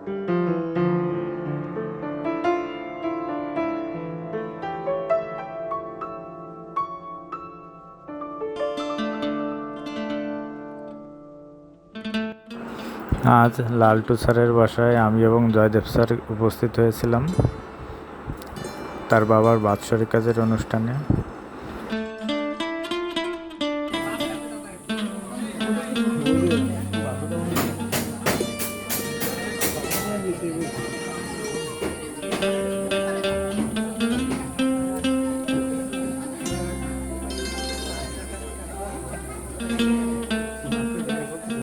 আজ লালটু স্যারের বাসায় আমি এবং জয়দেব স্যার উপস্থিত হয়েছিলাম তার বাবার বাৎসরিক কাজের অনুষ্ঠানে।